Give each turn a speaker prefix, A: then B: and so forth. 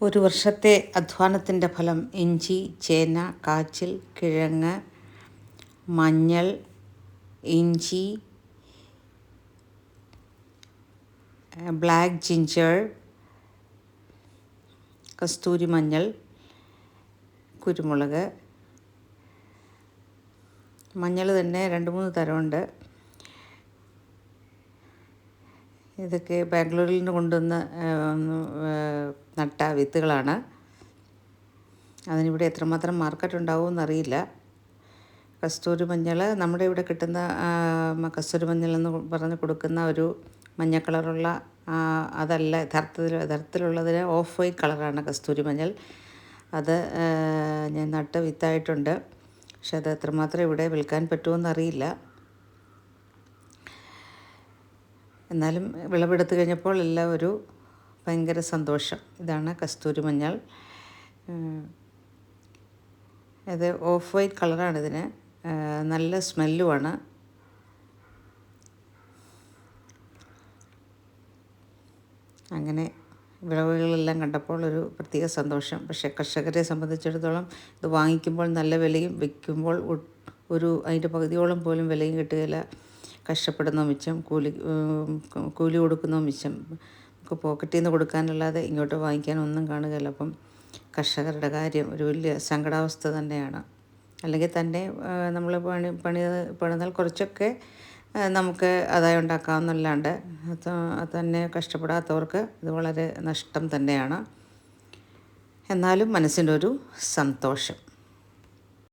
A: ഒരു വർഷത്തെ അധ്വാനത്തിന്റെ ഫലം ഇഞ്ചി ചേന കാച്ചിൽ കിഴങ്ങ് മഞ്ഞൾ ഇഞ്ചി ബ്ലാക്ക് ജിഞ്ചർ കസ്തൂരി മഞ്ഞൾ കുരുമുളക്. മഞ്ഞൾ തന്നെ രണ്ട് മൂന്ന് തരമുണ്ട്. ഇതൊക്കെ ബാംഗ്ലൂരിൽ നിന്ന് കൊണ്ടുവന്ന് നട്ട വിത്തുകളാണ്. അതിനിവിടെ എത്രമാത്രം മാർക്കറ്റ് ഉണ്ടാവുമെന്നറിയില്ല കസ്തൂരി മഞ്ഞൾ നമ്മുടെ ഇവിടെ കിട്ടുന്ന കസ്തൂരി മഞ്ഞൾ എന്ന് പറഞ്ഞ് കൊടുക്കുന്ന ഒരു മഞ്ഞ കളറുള്ള അതല്ല യഥാർത്ഥത്തിൽ യഥാർത്ഥത്തിലുള്ളതിന് ഓഫ് വൈറ്റ് കളറാണ് കസ്തൂരി മഞ്ഞൾ. അത് ഞാൻ നട്ട് വിത്തായിട്ടുണ്ട്. പക്ഷെ അത് എത്രമാത്രം ഇവിടെ വിൽക്കാൻ പറ്റുമെന്നറിയില്ല എന്നാലും വിളവെടുത്ത് കഴിഞ്ഞപ്പോൾ എല്ലാം ഒരു ഭയങ്കര സന്തോഷം. ഇതാണ് കസ്തൂരി മഞ്ഞൾ. ഇത് ഓഫ് വൈറ്റ് കളറാണ് ഇതിന്. നല്ല സ്മെല്ലുമാണ്. അങ്ങനെ വിളവുകളെല്ലാം കണ്ടപ്പോൾ ഒരു പ്രത്യേക സന്തോഷം. പക്ഷേ കർഷകരെ സംബന്ധിച്ചിടത്തോളം ഇത് വാങ്ങിക്കുമ്പോൾ നല്ല വിലയും വിൽക്കുമ്പോൾ ഒരു അതിന്റെ പകുതിയോളം പോലും വിലയും കിട്ടുകയില്ല. കഷ്ടപ്പെടുന്ന മിച്ചം കൂലി കൂലി കൊടുക്കുന്ന മിച്ചം നമുക്ക് പോക്കറ്റിൽ നിന്ന് കൊടുക്കാനല്ലാതെ ഇങ്ങോട്ട് വാങ്ങിക്കാൻ ഒന്നും കാണുകയില്ല. അപ്പം കർഷകരുടെ കാര്യം ഒരു വലിയ സങ്കടാവസ്ഥ തന്നെയാണ്. അല്ലെങ്കിൽ തന്നെ നമ്മൾ പണി പണി പണിതാൽ കുറച്ചൊക്കെ നമുക്ക് ആദായം ഉണ്ടാക്കാമെന്നല്ലാണ്ട് തന്നെ കഷ്ടപ്പെടാത്തവർക്ക് ഇത് വളരെ നഷ്ടം തന്നെയാണ്. എന്നാലും മനസ്സിന്റെ ഒരു സന്തോഷം.